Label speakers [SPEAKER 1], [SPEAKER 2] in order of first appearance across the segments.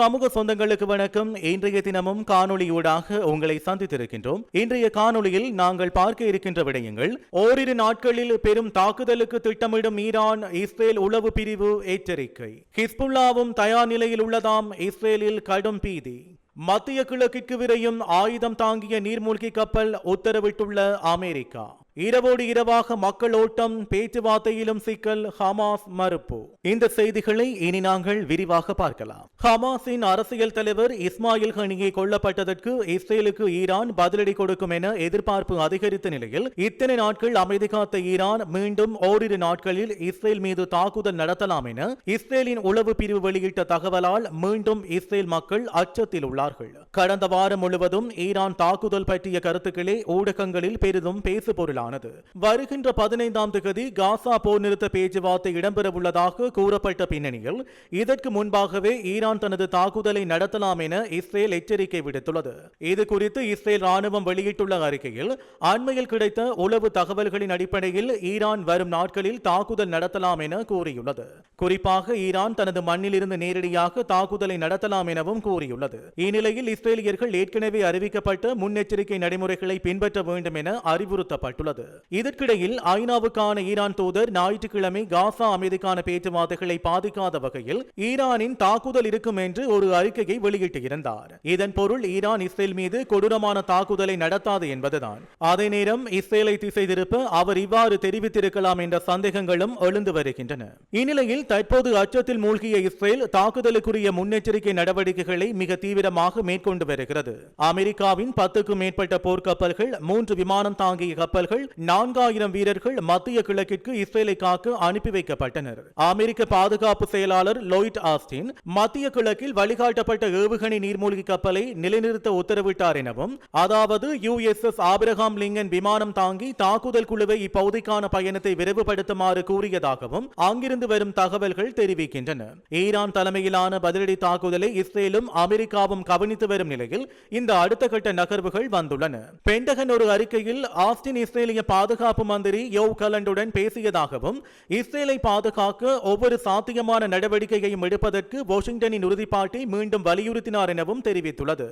[SPEAKER 1] சமூக சொந்தங்களுக்கு வணக்கம். இன்றைய தினமும் காணொளியூடாக உங்களை சந்தித்திருக்கின்றோம். இன்றைய காணொளியில் நாங்கள் பார்க்க இருக்கின்ற விடயங்கள் ஓரிரு நாட்களில் பெரும் தாக்குதலுக்கு திட்டமிடும் ஈரான் இஸ்ரேல் உளவு பிரிவு எச்சரிக்கை. ஹிஸ்புல்லாவும் தயார் நிலையில் உள்ளதாம் இஸ்ரேலில் கடும் பீதி. மத்திய கிழக்கிற்கு விரையும் ஆயுதம் தாங்கிய நீர்மூழ்கி கப்பல் உத்தரவிட்டுள்ள அமெரிக்கா. இரவோடு இரவாக மக்கள் ஓட்டம் பேச்சுவார்த்தையிலும் சிக்கல் ஹமாஸ் மறுப்பு. இந்த செய்திகளை இனி நாங்கள் விரிவாக பார்க்கலாம். ஹமாஸின் அரசியல் தலைவர் இஸ்மாயில் ஹனியை கொல்லப்பட்டதற்கு இஸ்ரேலுக்கு ஈரான் பதிலடி கொடுக்கும் என எதிர்பார்ப்பு அதிகரித்த நிலையில் இத்தனை நாட்கள் அமைதி காத்த ஈரான் மீண்டும் ஓரிரு நாட்களில் இஸ்ரேல் மீது தாக்குதல் நடத்தலாம் என இஸ்ரேலின் உளவு பிரிவு வெளியிட்ட தகவலால் மீண்டும் இஸ்ரேல் மக்கள் அச்சத்தில் உள்ளார்கள். கடந்த வாரம் முழுவதும் ஈரான் தாக்குதல் பற்றிய கருத்துக்களே ஊடகங்களில் பெரிதும் பேசு பொருளானது வருகின்ற பதினைந்தாம் தேதி காசா போர் நிறுத்த பேச்சுவார்த்தை இடம்பெறவுள்ளதாக கூறப்பட்ட பின்னணியில் இதற்கு முன்பாகவே ஈரான் தனது தாக்குதலை நடத்தலாம் என இஸ்ரேல் எச்சரிக்கை விடுத்துள்ளது. இது குறித்து இஸ்ரேல் ராணுவம் வெளியிட்டுள்ள அறிக்கையில் அண்மையில் கிடைத்த உளவு தகவல்களின் அடிப்படையில் ஈரான் வரும் நாட்களில் தாக்குதல் நடத்தலாம் என கூறியுள்ளது. குறிப்பாக ஈரான் தனது மண்ணிலிருந்து நேரடியாக தாக்குதலை நடத்தலாம் எனவும் கூறியுள்ளது. இந்நிலையில் இஸ்ரேலியர்கள் ஏற்கனவே அறிவிக்கப்பட்ட முன்னெச்சரிக்கை நடைமுறைகளை பின்பற்ற வேண்டும் என அறிவுறுத்தப்பட்டுள்ளது. இதற்கிடையில் ஐநாவுக்கான ஈரான் தூதர் ஞாயிற்றுக்கிழமை காசா அமைதிக்கான பேச்சுவார்த்தைகளை பாதிக்காத வகையில் ஈரானின் தாக்குதல் இருக்கும் என்று ஒரு அறிக்கையை வெளியிட்டிருந்தார். இதன் பொருள் ஈரான் இஸ்ரேல் மீது கொடூரமான தாக்குதலை நடத்தாது என்பதுதான். அதே நேரம் இஸ்ரேலை திசை திருப்ப அவர் இவ்வாறு தெரிவித்திருக்கலாம் என்ற சந்தேகங்களும் எழுந்து வருகின்றன. இந்நிலையில் தற்போது அச்சத்தில் மூழ்கிய இஸ்ரேல் தாக்குதலுக்குரிய முன்னெச்சரிக்கை நடவடிக்கைகளை மிக தீவிரமாக மேற்கொண்டு வருகிறது. அமெரிக்காவின் பத்துக்கும் மேற்பட்ட போர்க்கப்பல்கள் மூன்று விமானம் தாங்கிய கப்பல்கள் நான்காயிரம் வீரர்கள் மத்திய கிழக்கிற்கு இஸ்ரேலை காக்க அனுப்பி வைக்கப்பட்டனர். அமெரிக்க பாதுகாப்பு செயலாளர் லோயிட் ஆஸ்டின் மத்திய கிழக்கில் வழிகாட்டப்பட்ட ஏவுகணை நீர்மூழ்கி கப்பலை நிலைநிறுத்த உத்தரவிட்டார் எனவும் அதாவது யுஎஸ்எஸ் ஆபிரகாம் லிங்கன் விமானம் தாங்கி தாக்குதல் குழுவை இப்பகுதிக்கான பயணத்தை விரைவுபடுத்துமாறு கூறியதாகவும் அங்கிருந்து வரும் தகவல்கள் தெரிவிக்கின்றன. ஈரான் தலைமையிலான பதிலடி தாக்குதலை இஸ்ரேலும் அமெரிக்காவும் கவனித்து வரும் நிலையில் இந்த அடுத்த கட்ட நகர்வுகள் வந்துள்ளன. பென்டகன் ஒரு அறிக்கையில் ஆஸ்டின் இஸ்ரேல் இஸ்ரேலிய பாதுகாப்பு மந்திரி யோவ் கலண்டுடன் பேசியதாகவும் இஸ்ரேலை பாதுகாக்க ஒவ்வொரு சாத்தியமான நடவடிக்கையையும் எடுப்பதற்கு வாஷிங்டனின் உறுதிப்பாட்டை மீண்டும் வலியுறுத்தினார் எனவும் தெரிவித்துள்ளது.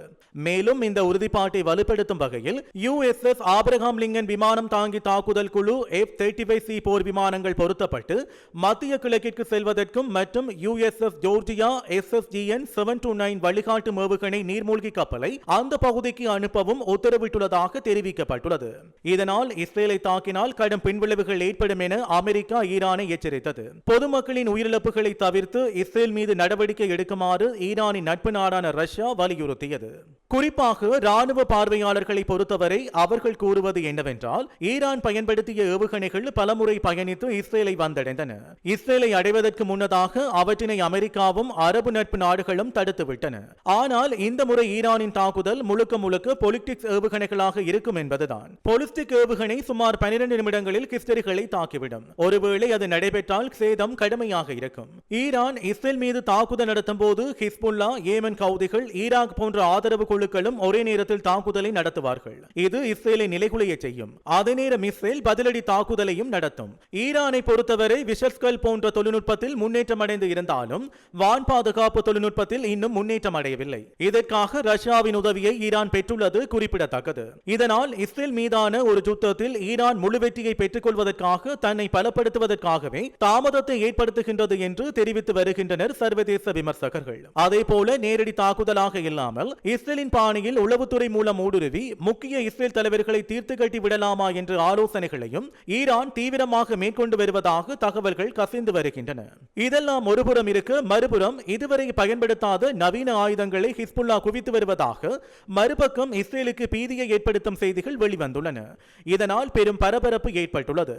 [SPEAKER 1] மேலும் இந்த உறுதிப்பாட்டை வலுப்படுத்தும் வகையில் யுஎஸ்எஸ் ஆபிரகாம் லிங்கன் விமானம் தாங்கி தாக்குதல் குழு எஃப் தேர்ட்டி ஃபைவ் சி போர் விமானங்கள் பொருத்தப்பட்டு மத்திய கிழக்கிற்கு செல்வதற்கும் மற்றும் USS Georgia SSGN seven two nine வழிகாட்டு மேவுகணை நீர்மூழ்கி கப்பலை அந்த பகுதிக்கு அனுப்பவும் உத்தரவிட்டுள்ளதாக தெரிவிக்கப்பட்டுள்ளது. இதனால் இஸ்ரேலை தாக்கினால் கடும் பின்விளைவுகள் ஏற்படும் என அமெரிக்கா ஈரானை எச்சரித்தது. பொதுமக்களின் உயிரிழப்புகளை தவிர்த்து இஸ்ரேல் மீது நடவடிக்கை எடுக்குமாறு ஈரானின் நட்பு நாடான ரஷ்யா வலியுறுத்தியது. குறிப்பாக ராணுவ பார்வையாளர்களை பொறுத்தவரை அவர்கள் கூறுவது என்னவென்றால் ஈரான் பயன்படுத்திய ஏவுகணைகள் பலமுறை பயணித்து இஸ்ரேலை வந்தடைந்தன. இஸ்ரேலை அடைவதற்கு முன்னதாக அவற்றினை அமெரிக்காவும் அரபு நட்பு நாடுகளும் தடுத்துவிட்டன. ஆனால் இந்த முறை ஈரானின் தாக்குதல் முழுக்க முழுக்க பொலிட்டிக்ஸ் ஏவுகணைகளாக இருக்கும் என்பதுதான். பொலிஸ்டிக் ஏவுகணை சுமார் பனிரெண்டு நிமிடங்களில் கிஸ்டரிகளை தாக்கிவிடும். ஒருவேளை அது நடைபெற்றால் சேதம் கடுமையாக இருக்கும். ஈரான் இஸ்ரேல் மீது தாக்குதல் நடத்தும் போது ஹிஸ்புல்லா ஏமன் கவுதிகள் ஈராக் போன்ற ஆதரவு குழுக்களும் ஒரே நேரத்தில் தாக்குதலை நடத்துவார்கள். இது இஸ்ரேலை நிலைகுலைய செய்யும். அதே நேரம் இஸ்ரேல் பதிலடி தாக்குதலையும் நடத்தும். ஈரானை பொறுத்தவரை விஷஸ்கல் போன்ற தொழில்நுட்பத்தில் முன்னேற்றம் அடைந்து இருந்தாலும் வான் பாதுகாப்பு தொழில்நுட்பத்தில் இன்னும் முன்னேற்றம் அடையவில்லை. இதற்காக ரஷ்யாவின் உதவியை ஈரான் பெற்றுள்ளது குறிப்பிடத்தக்கது. இதனால் இஸ்ரேல் மீதான ஒரு யுத்தத்தில் ஈரான் முழு வெற்றியை பெற்றுக் கொள்வதற்காக தன்னை பலப்படுத்துவதற்காகவே தாமதத்தை ஏற்படுத்துகின்றது என்று தெரிவித்து வருகின்றனர் சர்வதேச விமர்சகர்கள். அதே போல நேரடி தாக்குதலாக இல்லாமல் இஸ்ரேலின் பாணியில் உளவுத்துறை மூலம் ஊடுருவி முக்கிய இஸ்ரேல் தலைவர்களை தீர்த்து கட்டி விடலாமா என்ற ஆலோசனைகளையும் ஈரான் தீவிரமாக மேற்கொண்டு வருவதாக தகவல்கள் கசிந்து வருகின்றன. இதெல்லாம் ஒருபுறம் இருக்க மறுபுறம் இதுவரை பயன்படுத்தாத நவீன ஆயுதங்களை ஹிஸ்புல்லா குவித்து வருவதாக மறுபக்கம் இஸ்ரேலுக்கு பீதியை ஏற்படுத்தும் செய்திகள் வெளிவந்துள்ளன. இதனால் தாக்குதலால் பெரும் பரபரப்பு ஏற்பட்டுள்ளது.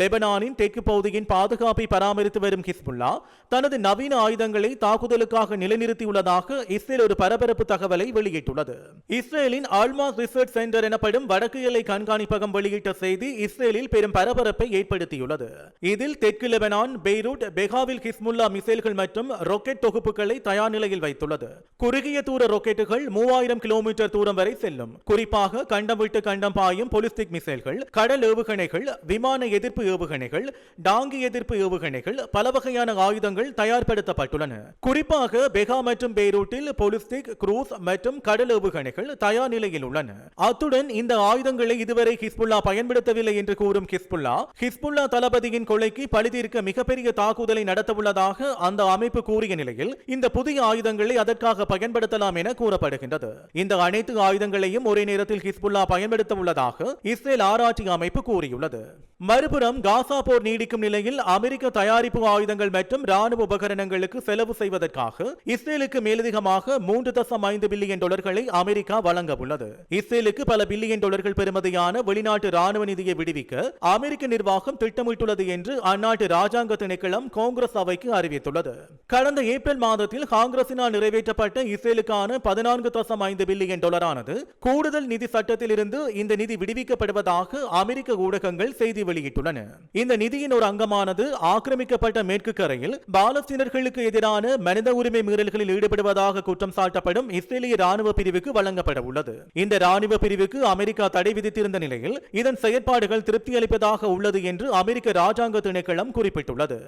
[SPEAKER 1] லெபனானின் தெற்கு பகுதியின் பாதுகாப்பை பராமரித்து வரும் ஹிஸ்புல்லா தனது நவீன ஆயுதங்களை தாக்குதலுக்காக நிலைநிறுத்தியுள்ளதாக இஸ்ரேல் ஒரு பரபரப்பு தகவலை வெளியிட்டுள்ளது. இஸ்ரேலின் ஆல்மாஸ் ரிசர்ச் சென்டர் எனப்படும் வடக்கு எல்லை கண்காணிப்பகம் வெளியிட்ட செய்தி இஸ்ரேலில் பெரும் பரபரப்பை ஏற்படுத்தியுள்ளது. இதில் தெற்கு லெபனான் பெய்ரூட் பெகாவில் ஹிஸ்முல்லா மிசைல்கள் மற்றும் ராக்கெட் தொகுப்புகளை தயார் நிலையில் வைத்துள்ளது. குறுகிய தூர ராக்கெட்டுகள் மூவாயிரம் கிலோமீட்டர் தூரம் வரை செல்லும். குறிப்பாக கண்டம் விட்டு கண்டம் பாயும் பொலிஸ்டிக் மிசைல்கள். ஏவுகணைகள் கடல் ஏவுகணைகள் விமான எதிர்ப்பு ஏவுகணைகள் டாங்கி எதிர்ப்பு ஏவுகணைகள் பல வகையான ஆயுதங்கள் தயார்படுத்தப்பட்டுள்ளன. குறிப்பாக பெகா மற்றும் பெய்ரூட்டில் பொலிஸ்டிக் குரூஸ் மற்றும் கடல் ஏவுகணைகள் தயார் நிலையில் உள்ளன. அத்துடன் இந்த ஆயுதங்களை இதுவரை ஹிஸ்புல்லா பயன்படுத்தவில்லை என்று கூறும் ஹிஸ்புல்லா ஹிஸ்புல்லா தளபதியின் கொலைக்கு பழுதீர்க்க மிகப்பெரிய தாக்குதலை நடத்தவுள்ளதாக அந்த அமைப்பு கூறிய நிலையில் இந்த புதிய ஆயுதங்களை அதற்காக பயன்படுத்தலாம் என கூறப்படுகின்றது. இந்த அனைத்து ஆயுதங்களையும் ஒரே நேரத்தில் ஹிஸ்புல்லா பயன்படுத்த உள்ளதாக இஸ்ரேல் ஆராய்ச்சி அமைப்பு கூறியுள்ளது. மறுபுறம் காசா போர் நீடிக்கும் நிலையில் அமெரிக்க தயாரிப்பு ஆயுதங்கள் மற்றும் ராணுவ உபகரணங்களுக்கு செலவு செய்வதற்காக இஸ்ரேலுக்கு மேலதிகமாக மூன்று தசம் ஐந்து பில்லியன் டாலர்களை அமெரிக்கா வழங்க உள்ளது. இஸ்ரேலுக்கு பல பில்லியன் டாலர்கள் பெறுமதியான வெளிநாட்டு ராணுவ நிதியை விடுவிக்க அமெரிக்க நிர்வாகம் திட்டமிட்டுள்ளது என்று அந்நாட்டு ராஜாங்க திணைக்களம் காங்கிரஸ் அவைக்கு அறிவித்துள்ளது. கடந்த ஏப்ரல் மாதத்தில் காங்கிரசினால் நிறைவேற்றப்பட்ட இஸ்ரேலுக்கான பதினான்கு தசம் ஐந்து பில்லியன் டாலரானது கூடுதல் நிதி சட்டத்தில் இருந்து இந்த நிதி விடுவிக்கப்படுவதாக அமெரிக்க ஊடகங்கள் செய்தி வெளியிட்டுள்ளன. இந்த நிதியின் ஒரு அங்கமானது ஆக்கிரமிக்கப்பட்ட மேற்கு கரையில் பாலஸ்தீனர்களுக்கு எதிரான மனித உரிமை மீறல்களில் ஈடுபடுவதாக குற்றம் சாட்டப்படும் இஸ்ரேலிய ராணுவ பிரிவுக்கு வழங்கப்பட உள்ளது. இந்த ராணுவ பிரிவுக்கு அமெரிக்கா தடை விதித்திருந்த நிலையில் இதன் செயற்பாடுகள் திருப்தி அளிப்பதாக உள்ளது என்று அமெரிக்க ராஜாங்க திணைக்களம் குறிப்பிட்டுள்ளது.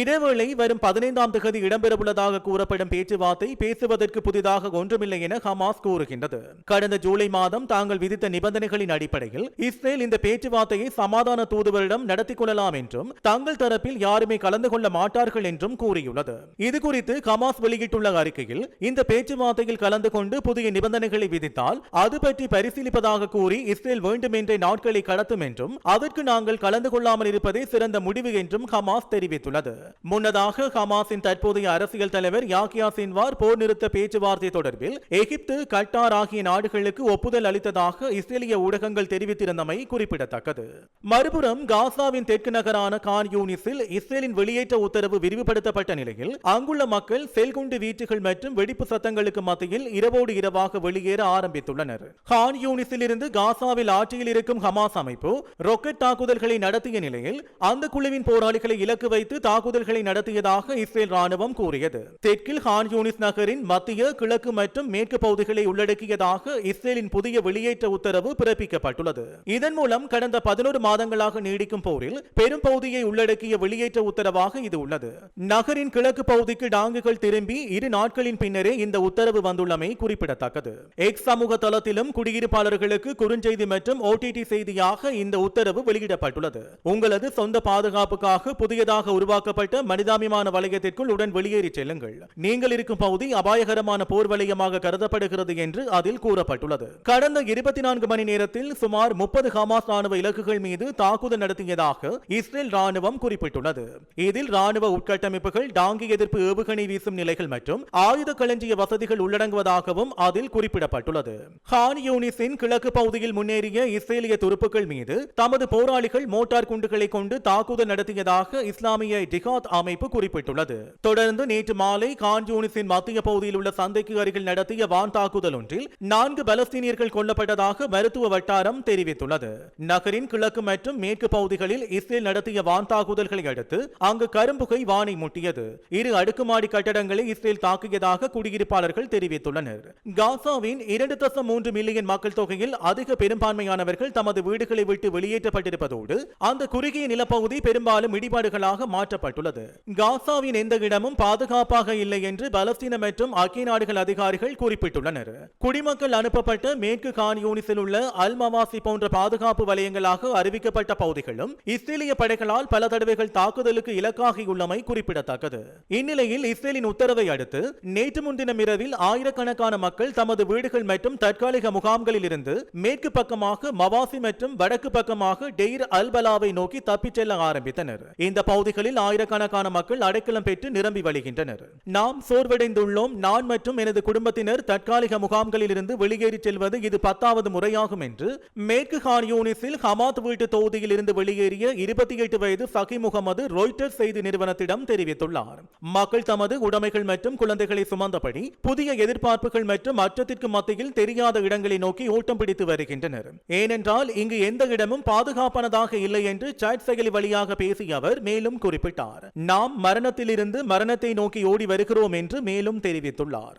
[SPEAKER 1] இதேவேளை வரும் பதினைந்தாம் தேதி இடம்பெறவுள்ளதாக கூறப்படும் பேச்சுவார்த்தை பேசுவதற்கு புதிதாக ஒன்றுமில்லை என ஹமாஸ் கூறுகின்றது. கடந்த ஜூலை மாதம் தாங்கள் விதித்த நிபந்தனைகளின் அடிப்படையில் இஸ்ரேல் இந்த பேச்சுவார்த்தையை சமாதான தூது ஒருவரிடம் நடத்திக் கொள்ளலாம் என்றும் தங்கள் தரப்பில் யாருமே கலந்து கொள்ள மாட்டார்கள் என்றும் கூறியுள்ளது. இதுகுறித்து ஹமாஸ் வெளியிட்டுள்ள அறிக்கையில் இந்த பேச்சுவார்த்தையில் கலந்து கொண்டு புதிய நிபந்தனைகளை விதித்தால் அது பற்றி பரிசீலிப்பதாக கூறி இஸ்ரேல் வேண்டுமென்றே நாட்களை கடத்தும் என்றும் அதற்கு நாங்கள் கலந்து கொள்ளாமல் இருப்பதே சிறந்த முடிவு என்றும் ஹமாஸ் தெரிவித்துள்ளது. முன்னதாக ஹமாஸின் தற்போதைய அரசியல் தலைவர் யாக்கியா சின்வார் போர் நிறுத்த பேச்சுவார்த்தை தொடர்பில் எகிப்து கட்டார் ஆகிய நாடுகளுக்கு ஒப்புதல் அளித்ததாக இஸ்ரேலிய ஊடகங்கள் தெரிவித்திருந்தமை குறிப்பிடத்தக்கது. மறுபுறம் காசாவின் தெற்கு நகரான கான் யூனிஸில் இஸ்ரேலின் வெளியேற்ற உத்தரவு விரிவுபடுத்தப்பட்ட நிலையில் அங்குள்ள மக்கள் செல்குண்டு வீச்சுகள் மற்றும் வெடிப்பு சத்தங்களுக்கு மத்தியில் இரவோடு இரவாக வெளியேற ஆரம்பித்துள்ளனர். கான் யூனிஸில் இருந்து காசாவில் ஆட்சியில் இருக்கும் ஹமாஸ் அமைப்பு ராக்கெட் தாக்குதல்களை நடத்திய நிலையில் அந்த குழுவின் போராளிகளை இலக்கு வைத்து தாக்குதல்களை நடத்தியதாக இஸ்ரேல் ராணுவம் கூறியது. தெற்கில் ஹான் யூனிஸ் நகரின் மத்திய கிழக்கு மற்றும் மேற்கு பகுதிகளை உள்ளடக்கியதாக இஸ்ரேலின் புதிய வெளியேற்ற உத்தரவு பிறப்பிக்கப்பட்டுள்ளது. இதன் மூலம் கடந்த பதினோரு மாதங்களாக நீடிக்கும் போரில் பெரும் பகுதியை உள்ளடக்கிய வெளியேற்ற உத்தரவாக இது உள்ளது. நகரின் கிழக்கு பகுதிக்கு டாங்குகள் திரும்பி இரு நாட்களின் பின்னரே இந்த உத்தரவு வந்துள்ளமை குறிப்பிடத்தக்கது. எக்ஸ் சமூக தளத்திலும் குடியிருப்பாளர்களுக்கு குறுஞ்செய்தி மற்றும் ஓடிடி செய்தியாக இந்த உத்தரவு வெளியிடப்பட்டுள்ளது. உங்களது சொந்த பாதுகாப்புக்காக புதியதாக உருவாக்கப்பட்ட மனிதாபிமான வலயத்திற்குள் உடன் வெளியேறி செல்லுங்கள். நீங்கள் இருக்கும் பகுதி அபாயகரமான போர் வலயமாக கருதப்படுகிறது என்று அதில் கூறப்பட்டுள்ளது. கடந்த இருபத்தி நான்கு மணி நேரத்தில் சுமார் முப்பது ஹமாஸ் ராணுவ இலக்குகள் மீது தாக்குதல் நடத்தியதாக இஸ்ரேல் ராணுவம் குறிப்பிட்டுள்ளது. இதில் ராணுவ உட்கட்டமைப்புகள் டாங்கி எதிர்ப்பு ஏவுகணை வீசும் நிலைகள் மற்றும் ஆயுத களஞ்சிய வசதிகள் உள்ளடங்குவதாகவும் அதில் குறிப்பிடப்பட்டுள்ளது. ஹான் யூனிஸின் கிழக்கு பகுதியில் முன்னேறிய இஸ்ரேலிய துருப்புகள் மீது தமது போராளிகள் மோட்டார் குண்டுகளை கொண்டு தாக்குதல் நடத்தியதாக இஸ்லாமிய ஜிஹாத் அமைப்பு குறிப்பிட்டுள்ளது. தொடர்ந்து நேற்று மாலை கான் யூனிஸின் மத்திய பகுதியில் உள்ள சந்தைக்கு அருகில் நடத்திய வான் தாக்குதல் ஒன்றில் நான்கு பலஸ்தீனியர்கள் கொல்லப்பட்டதாக மருத்துவ வட்டாரம் தெரிவித்துள்ளது. நகரின் கிழக்கு மற்றும் மேற்கு பகுதிகளில் இஸ்ரேல் நடத்திய வான் தாக்குதல்களை அடுத்து அங்கு கரும்புகை வானை முட்டியது. இரு அடுக்குமாடி கட்டடங்களை இஸ்ரேல் தாக்கியதாக குடியிருப்பாளர்கள் தெரிவித்துள்ளனர். காசாவின் இரண்டு தசம் மூன்று மில்லியன் மக்கள் தொகையில் அதிக பெரும்பான்மையானவர்கள் தமது வீடுகளை விட்டு வெளியேற்றப்பட்டிருப்பதோடு அந்த குறுகிய நிலப்பகுதி பெரும்பாலும் இடிபாடுகளாக மாற்றப்பட்டுள்ளது. காசாவின் எந்த இடமும் பாதுகாப்பாக இல்லை என்று பலஸ்தீன மற்றும் ஐக்கிய நாடுகள் அதிகாரிகள் குறிப்பிட்டுள்ளனர். குடிமக்கள் அனுப்பப்பட்ட மேற்கு கான்யூனிஸில் உள்ள அல் மவாசி போன்ற பாதுகாப்பு வலயங்களாக அறிவிக்கப்பட்ட பகுதி பகுதிகளும் இஸ்ரேலிய படைகளால் பல தடவைகள் தாக்குதலுக்கு இலக்காகியுள்ளமை குறிப்பிடத்தக்கது. இந்நிலையில் இஸ்ரேலின் உத்தரவை அடுத்து நேற்று முன்தினம் இரவில் ஆயிரக்கணக்கான மக்கள் தமது வீடுகள் மற்றும் தற்காலிக முகாம்களில் இருந்து மேற்கு பக்கமாக மவாசி மற்றும் வடக்கு பக்கமாக டெய்ர் அல்பலாவை நோக்கி தப்பிச் செல்ல ஆரம்பித்தனர். இந்த பகுதிகளில் ஆயிரக்கணக்கான மக்கள் அடைக்கலம் பெற்று நிரம்பி வழிகின்றனர். நாம் சோர்வடைந்துள்ளோம். நான் மற்றும் எனது குடும்பத்தினர் தற்காலிக முகாம்களில் இருந்து வெளியேறி செல்வது இது பத்தாவது முறையாகும் என்று மேற்கு ஹார்யூனிஸில் ஹமாத் வீட்டு தொகுதியில் இருந்து வெளியேறிய இருபத்தி எட்டு வயது சகி முகமது ரோய்டர் செய்தி நிறுவனத்திடம் தெரிவித்துள்ளார். மக்கள் தமது உடைமைகள் மற்றும் குழந்தைகளை சுமந்தபடி புதிய எதிர்பார்ப்புகள் மற்றும் அச்சத்திற்கு மத்தியில் தெரியாத இடங்களை நோக்கி ஓட்டம் பிடித்து வருகின்றனர். ஏனென்றால் இங்கு எந்த இடமும் பாதுகாப்பானதாக இல்லை என்று சாட் செயலி வழியாக பேசிய அவர் மேலும் குறிப்பிட்டார். நாம் மரணத்திலிருந்து மரணத்தை நோக்கி ஓடி வருகிறோம் என்று மேலும் தெரிவித்துள்ளார்.